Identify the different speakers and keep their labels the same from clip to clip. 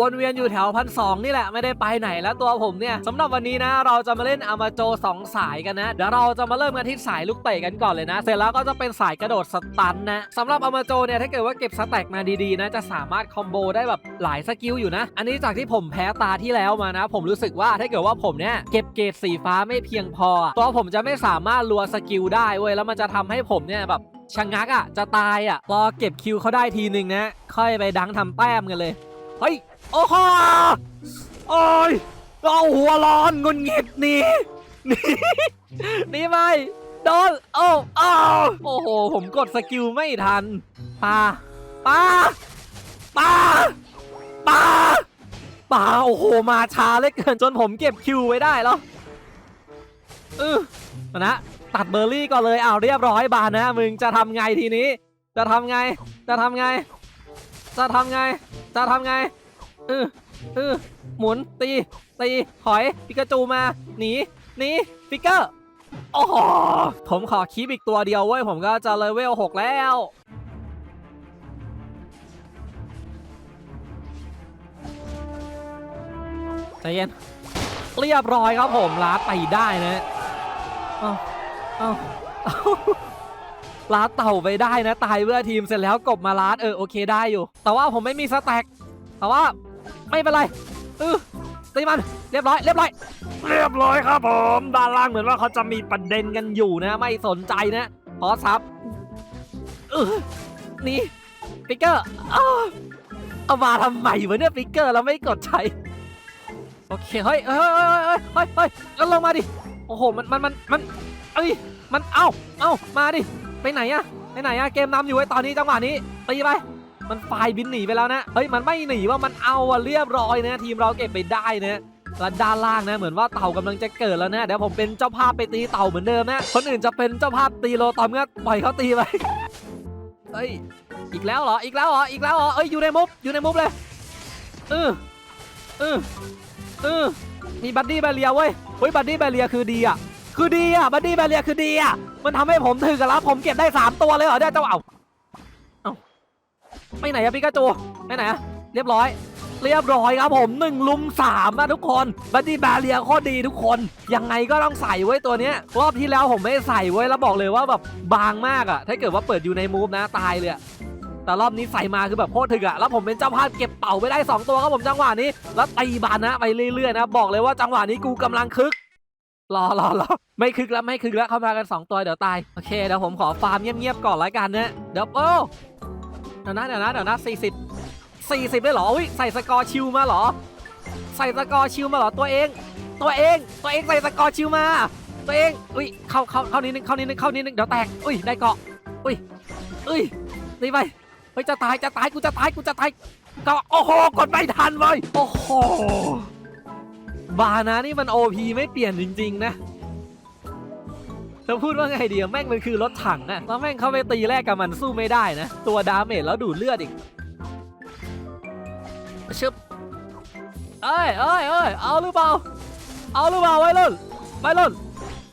Speaker 1: วนเวียนอยู่แถวพันสนี่แหละไม่ได้ไปไหนแล้วตัวผมเนี่ยสำหรับวันนี้นะ เราจะมาเล่นอามาโจสองสายกันนะ เดี๋ยวเราจะมาเริ่มกันที่สายลูกเตะกันก่อนเลยนะ เสร็จแล้วก็จะเป็นสายกระโดดสตันนะสำหรับอามาโจเนี่ยถ้าเกิดว่าเก็บสแต็กมาดีๆนะจะสามารถคอมโบได้แบบหลายสกิลอยู่นะ อันนี้จากที่ผมแพ้ตาที่แล้วมานะ ผมรู้สึกว่าถ้าเกิดว่าผมเนี่ยเก็บเกรดสีฟ้าไม่เพียงพอ ตัวผมจะไม่สามารถรัวสกิลได้เว้ยแล้วมันจะทำให้ผมเนี่ยแบบชะงักอะจะตายอะพอเก็บคิวเขาได้ทีหนึ่งนะ ค่อยไปดังทำแต้มกันเลยเฮ้ย โอ้โหโอ้ยเอาหัวร้อนงุนงิดหนี่นี่นี่ไปโดนโอ้โอ้โอ้โห ผมกดสกิลไม่ทันปาปาปาปาปาโอ้โห มาช้าเหลือเกินจนผมเก็บคิวไว้ได้แล้วเออมานะตัดเบอร์รี่ก่อนเลยเอาเรียบร้อยบานนะมึงจะทำไงทีนี้ จะทำไง จะทำไง จะทำไง จะทำไง เออเออหมุนตีตีถอยปิกาจูมาหนีหนีฟิกเกอร์โอ้โหผมขอคีบอีกตัวเดียวเว้ยผมก็จะเลเวล6แล้วใจเย็นเรียบร้อยครับผมลาดไปได้นะเอาเอาลาดเต่าไปได้นะ ตายเพื่อทีมเสร็จแล้วกบมาลาดเออโอเคได้อยู่ แต่ว่าผมไม่มีสแต็กแต่ว่า ไม่เป็นไรเออตีมันเรียบร้อยเรียบร้อย เรียบร้อยครับผมด้านล่างเหมือนว่าเขาจะมีประเด็นกันอยู่นะ ไม่สนใจนะขอซับเออนี่ปิกเกอร์อ้าวเอามาทำไมวะเนี่ยปิกเกอร์เราไม่กดใช้โอเคเฮ้ยเฮ้ยเฮ้ยเฮ้ยเฮ้ยเฮ้ยก็ลงมาดิโอ้โหมันมันมันมันเอ้ยมันเอ้าเอ้ามาดิไปไหนอะไปไหนอะเกมนำอยู่ไอ้ตอนนี้จังหวะนี้ตีไป มันไฟบินหนีไปแล้วนะ เฮ้ยมันไม่หนีว่ามันเอาอะเรียบร้อยนะ ทีมเราเก็บไปได้นะแล้วด้านล่างนะเหมือนว่าเต่ากำลังจะเกิดแล้วนะเดี๋ยวผมเป็นเจ้าภาพไปตีเต่าเหมือนเดิมนะคนอื่นจะเป็นเจ้าภาพตีโลตอมก็ปล่อยเขาตีไปเฮ้ยอีกแล้วเหรออีกแล้วเหรออีกแล้วเหรอเอ้ยอยู่ในมุฟอยู่ในมุฟเลยเออเออเออมีบัดดี้แบเรียเว้ยเฮ้ยบัดดี้แบเรียคือดีอะคือดีอะบัดดี้แบเรียคือดีอะมันทำให้ผมถึงกับรับผมเก็บได้ 3 ตัวเลยเหรอเนี่ยเจ้เอาเอา ไปไหนอะปิกาจูไปไหนอะเรียบร้อย เรียบร้อยครับผมหนึ่งลุมสามนะทุกคนบัดดี้แบเรียโคตรดีทุกคน ยังไงก็ต้องใส่ไว้ตัวเนี้ยรอบที่แล้วผมไม่ใส่ไว้แล้วบอกเลยว่าแบบบางมากอะถ้าเกิดว่าเปิดอยู่ในมูฟนะตายเลยอะแต่รอบนี้ใส่มาคือแบบโคตรถึกอะแล้วผมเป็นเจ้าภาพเก็บเป่าไปได้ 2 ตัวครับผมจังหวะนี้ แล้วตีบานนะไปเรื่อยๆนะ บอกเลยว่าจังหวะนี้กูกำลังคึกรอรอรอไม่คึกแล้วไม่คึกแล้วเข้ามากัน 2 ตัวเดี๋ยวตาย โอเคเดี๋ยวผมขอฟาร์มเงียบๆก่อนละกันนะเดี๋ยวโอ้ ดี๋ยวนะเดี๋ยวนะเดี๋ยวนะ40 40ได้เหรออุ้ยใส่สกอร์ชิลมาเหรอ ใส่สกอร์ชิลมาเหรอตัวเอง ตัวเองตัวเองใส่สกอร์ชิลมา ตัวเองอุ้ยเข้าเข้าเข้านิดนึงเข้านิดนึงเข้านิดนึงเดี๋ยวแตกอุ้ยได้เกาะอุ้ยอุ้ยตีไปเฮ้ยจะตายจะตายกูจะตายกูจะตายก็โอ้โหกดไม่ทันเลยโอ้โหบานานี่มันโอพีไม่เปลี่ยนจริง ๆ นะ จะพูดว่าไงดีแม่งมันคือรถถังอะแล้วแม่งเข้าไปตีแรกกับมันสู้ไม่ได้นะ ตัวดาเมจแล้วดูดเลือดอีกชึบเอ้ยเอ้ยเอ้ยเอาหรือเปล่า เอาหรือเปล่าไว้รุ่นไว้รุ่น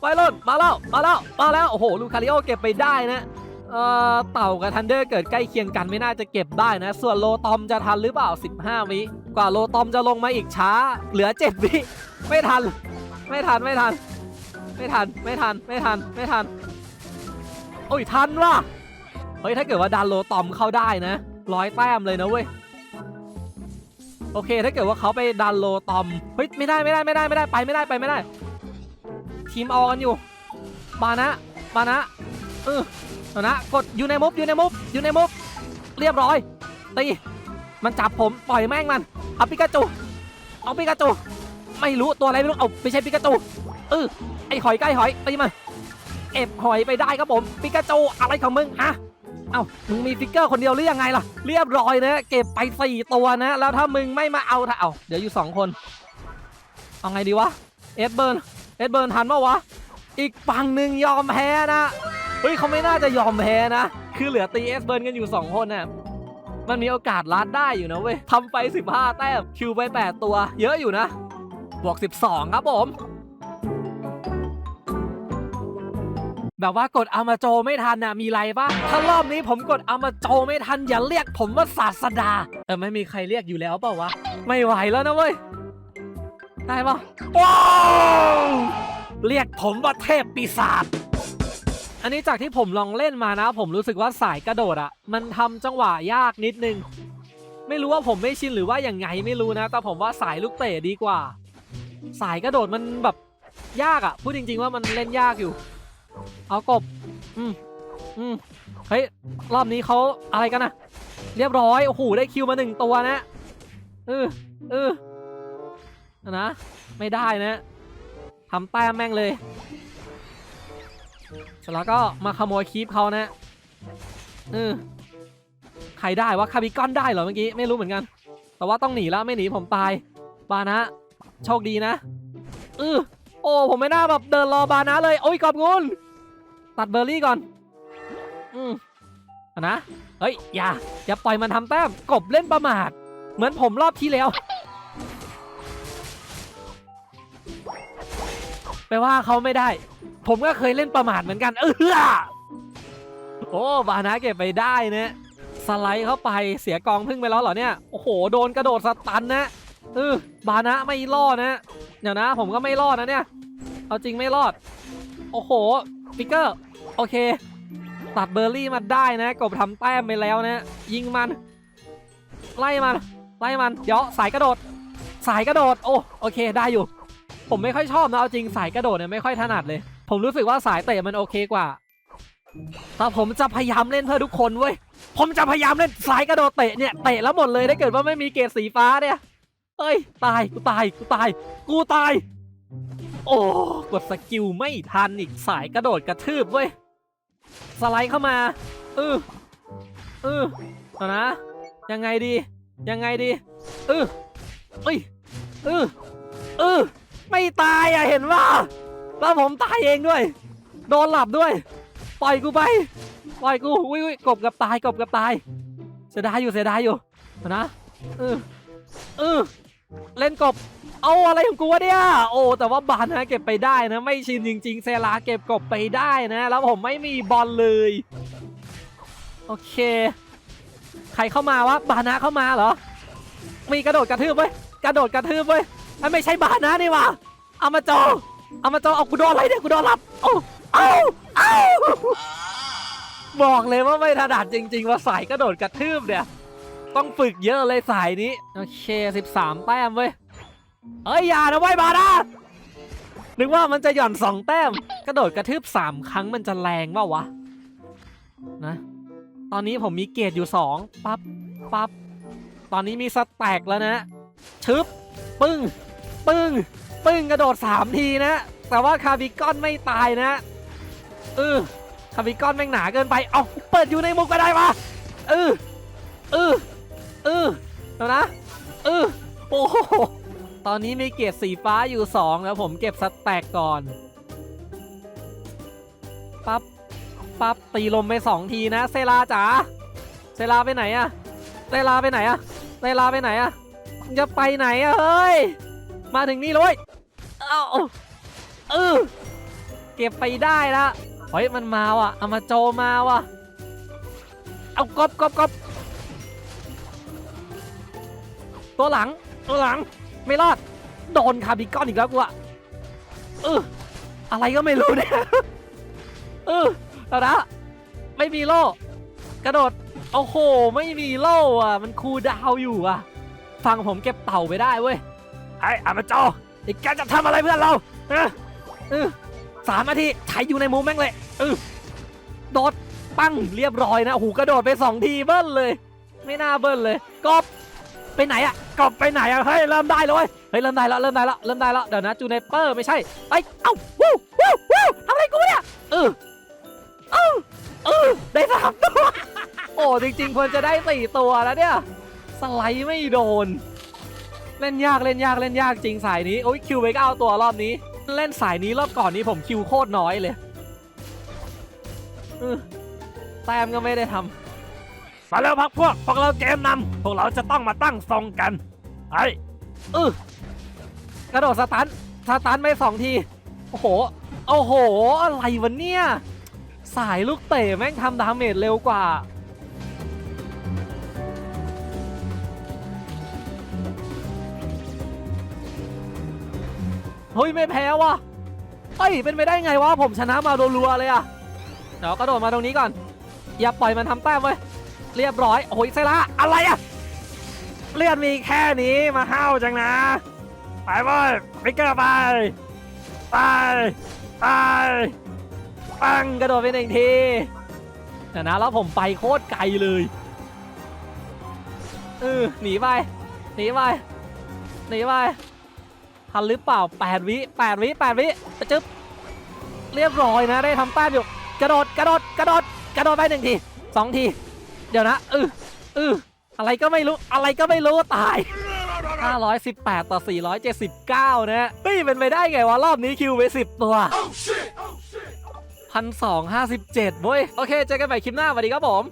Speaker 1: ไว้รุ่นมาแล้ว มาแล้ว มาแล้ว โอ้โห ลูคาริโอเก็บไปได้นะ เอ่อ เต่ากับทันเดอร์เกิดใกล้เคียงกันไม่น่าจะเก็บได้นะ ส่วนโลตอมจะทันหรือเปล่า 15 วิ กว่าโลตอมจะลงมาอีกช้า เหลือ 7 วิ ไม่ทัน ไม่ทัน ไม่ทัน ไม่ทันไม่ทันไม่ทันไม่ทัน โอ้ยทันว่ะเฮ้ยถ้าเกิดว่าดันโลตอมเข้าได้นะร้อยแต้มเลยนะเว้ยโอเคถ้าเกิดว่าเขาไปดันโลตอมเฮ้ยไม่ได้ไม่ได้ไม่ได้ไม่ได้ไปไม่ได้ไปไม่ได้ ทีมออกันอยู่บานะบานะเออเอานะกดอยู่ในมุฟอยู่ในมุฟอยู่ในมุฟเรียบร้อยตีมันจับผมปล่อยแม่งมันเอาปิกาจูเอาปิกาจูไม่รู้ตัวอะไรไม่รู้เอาไม่ใช่ปิกาจูเออ ไอหอยใกล้หอยตีมันเอฟหอยไปได้ครับผมปิกาจูอะไรของมึงฮะเอามึงมีฟิกเกอร์คนเดียวหรือยังไงล่ะ เรียบร้อยนะเก็บไปสี่ตัวนะ แล้วถ้ามึงไม่มาเอาถ้าเอาเดี๋ยวอยู่สองคน เอาไงดีวะ เอ็ดเบิร์น เอ็ดเบิร์นทันปะวะ อีกฝั่งหนึ่งยอมแพ้นะ เฮ้ยเขาไม่น่าจะยอมแพ้นะ คือเหลือตีเอสเบิร์นกันอยู่2คนน่ะมันมีโอกาสลัดได้อยู่นะเว้ยทำไป 15 แต้มคิวไป 8 ตัว เยอะอยู่นะ บวก 12 ครับผม แบบว่ากดอามาโจไม่ทันนะมีไรปะถ้ารอบนี้ผมกดอามาโจไม่ทันอย่าเรียกผมว่าศาสดาเออไม่มีใครเรียกอยู่แล้วเปล่าวะไม่ไหวแล้วนะเว้ยได้ปะว้าวเรียกผมว่าเทพปีศาจอันนี้จากที่ผมลองเล่นมานะ ผมรู้สึกว่าสายกระโดดอะมันทำจังหวะยากนิดนึง ไม่รู้ว่าผมไม่ชินหรือว่าอย่างไงไม่รู้นะ แต่ผมว่าสายลูกเตะดีกว่า สายกระโดดมันแบบยากอะพูดจริง ๆ ว่ามันเล่นยากอยู่ เอากบ อืมอืมเฮ้ย รอบนี้เขาอะไรกันนะเรียบร้อย โอ้โห ได้คิวมาหนึ่งตัวนะเออเออนะ ไม่ได้นะทำแต้มแม่งเลย เสร็จแล้วก็มาขโมยคีปเขานะเออใครได้วะคาบิกอนได้เหรอเมื่อกี้ไม่รู้เหมือนกัน แต่ว่าต้องหนีแล้วไม่หนีผมตายบานะ โชคดีนะเออโอ้ผมไม่น่าแบบเดินรอบานะเลย โอ้ยขอบคุณ ตัดเบอร์รี่ก่อน อืมเอนะ เฮ้ย อย่า อย่าปล่อยมันทำแต้ม กบเล่นประมาท เหมือนผมรอบที่แล้ว แปลว่าเขาไม่ได้ ผมก็เคยเล่นประมาทเหมือนกัน เออโอ้บานะเก็บไปได้นะสไลด์เข้าไปเสียกองพึ่งไปแล้วเหรอเนี่ย โอ้โห โดนกระโดดสตันนะเออบานะไม่รอดนะ เดี๋ยวนะ ผมก็ไม่รอดนะเนี่ย เอาจริงไม่รอด โอ้โหฟิกเกอร์ โอเค ตัดเบอร์รี่มาได้นะกบทำแต้มไปแล้วนะยิงมัน ไล่มัน ไล่มันเดี๋ยวสายกระโดด สายกระโดดโอ้โอเคได้อยู่ ผมไม่ค่อยชอบนะเอาจริงสายกระโดดเนี่ยไม่ค่อยถนัดเลย ผมรู้สึกว่าสายเตะมันโอเคกว่าแต่ผมจะพยายามเล่นเพื่อทุกคนเว้ยผมจะพยายามเล่นสายกระโดดเตะเนี่ยเตะแล้วหมดเลยถ้าเกิดว่าไม่มีเกรดสีฟ้าเนี่ยเฮ้ยตายกูตายกูตาย กูตาย โอ้กดสกิลไม่ทันอีกสายกระโดดกระทืบเว้ย สไลด์เข้ามาเออเออเอานะ ยังไงดี ยังไงดีเออเอ้ยเออเออไม่ตายอะเห็นว่าแล้วผมตายเองด้วย โดนหลับด้วย ปล่อยกูไป ปล่อยกูอุ้ยอุ้ยกบกับตายกบกับตาย เสียดายอยู่เสียดายอยู่เอานะเออเออเล่นกบ เอาอะไรของกูวะเนี่ย โอ้แต่ว่าบานนะเก็บไปได้นะ ไม่ชินจริง ๆ เซลาเก็บกบไปได้นะ แล้วผมไม่มีบอลเลย โอเค ใครเข้ามาวะบานะเข้ามาเหรอ มีกระโดดกระทืบเว้ยกระโดดกระทืบเว้ยไม่ใช่บานะนี่วะเอามาจอเอามาจอเอากูโดนอะไรเนี่ยกูโดนหลับเอาเอาเอาบอกเลยว่าไม่ถนัดจริง ๆ ว่าสายกระโดดกระทืบเนี่ย ต้องฝึกเยอะเลยสายนี้ โอเค 13 แต้มเว้ย เอ้ยอย่านะไว้บานะนึกว่ามันจะหย่อนสองแต้ม กระโดดกระทืบสามครั้งมันจะแรงว่าวะ นะ ตอนนี้ผมมีเกรดอยู่สองปั๊บปั๊บตอนนี้มีสแต็กแล้วนะชึบปึ้ง ปึ้ง ปึ้งกระโดดสามทีนะ แต่ว่าคาร์บิกอนไม่ตายนะเออคาร์บิกอนแม่งหนาเกินไป เอาเปิดอยู่ในมุกก็ได้ปะเออเออเออเดี๋ยวนะเออโอ้โห ตอนนี้มีเกียรดสีฟ้าอยู่2แล้วผมเก็บสแต็กก่อนปั๊บปั๊บตีลมไป 2 ทีนะเซลาจ๋าเซลาไปไหนอะเซลาไปไหนอะเซลาไปไหนอะจะไปไหนอะเฮ้ย มาถึงนี่เลยเอ้าเออเก็บไปได้ละเฮ้ยมันมาว่ะเอามาโจมาว่ะเอากบกบกบตัวหลังตัวหลัง ไม่รอด โดนคาร์บิกอนอีกแล้วกูอะเอออะไรก็ไม่รู้เนี่ยเออแล้วนะไม่มีโล่ กระโดด โอ้โห ไม่มีโล่อะมันคูลดาวน์อยู่อะฟังผมเก็บเต่าไปได้เว้ย ไอ้อามาจอไอ้แกจะทำอะไรเพื่อนเราเออเออสามนาทีไถอยู่ในมุมแม่งเลยเออโดดปั้งเรียบร้อยนะโอ้โหกระโดดไปสองทีเบิ้ลเลย ไม่น่าเบิ้ลเลยกบไปไหนอะ กบไปไหนอะเฮ้ยเริ่มได้แล้วเว้ยเฮ้ยเริ่มได้แล้วเริ่มได้แล้วเริ่มได้แล้วเดี๋ยวนะจูเนเปอร์ไม่ใช่ไอ้เอ้าวู้วู้วู้ทำอะไรกูเนี่ยเออเอ้าเออได้สามตัวโอ้จริงๆควรจะได้สี่ตัวแล้วเนี่ยสไลด์ไม่โดน เล่นยากเล่นยากเล่นยากจริงสายนี้โอ้ยคิวไปเก้าตัวรอบนี้ เล่นสายนี้รอบก่อนนี้ผมคิวโคตรน้อยเลยแต้มก็ไม่ได้ทำ
Speaker 2: มาแล้วพักพวก พวกเราเกมนำพวกเราจะต้องมาตั้งทรงกันไอ้
Speaker 1: เออกระโดดสตันสตันไปสองที โอ้โห โอ้โห อะไรวะเนี่ย สายลูกเตะแม่งทำดาเมจเร็วกว่า เฮ้ย ไม่แพ้ว่ะเฮ้ย เป็นไปได้ไงวะ ผมชนะมารัวๆเลยอะเดี๋ยวกระโดดมาตรงนี้ก่อน อย่าปล่อยมันทำแต้มเว้ เรียบร้อย โอ้ยเซล่าอะไรอะ
Speaker 2: เลือดมีแค่นี้มาห้าวจังนะ ไปเว้ยฟิกเกอร์ไป ไป ไป
Speaker 1: ปังกระโดดไปหนึ่งทีเดี๋ยวนะแล้วผมไปโคตรไกลเลยเออหนีไป หนีไป หนีไป ทันหรือเปล่า 8 วิ 8 วิ 8 วิไปจึ๊บ เรียบร้อยนะ ได้ทำแต้มอยู่ กระโดด กระโดด กระโดด กระโดดไปหนึ่งทีสองที เดี๋ยวนะเออเอออะไรก็ไม่รู้อะไรก็ไม่รู้ตาย 518 ต่อ 479 นะเฮ้ยเป็นไปได้ไงวะ รอบนี้คิวไป 10 ตัว พันสองห้าสิบเจ็ดเว้ย โอเค เจอกันใหม่คลิปหน้าสวัสดีครับผม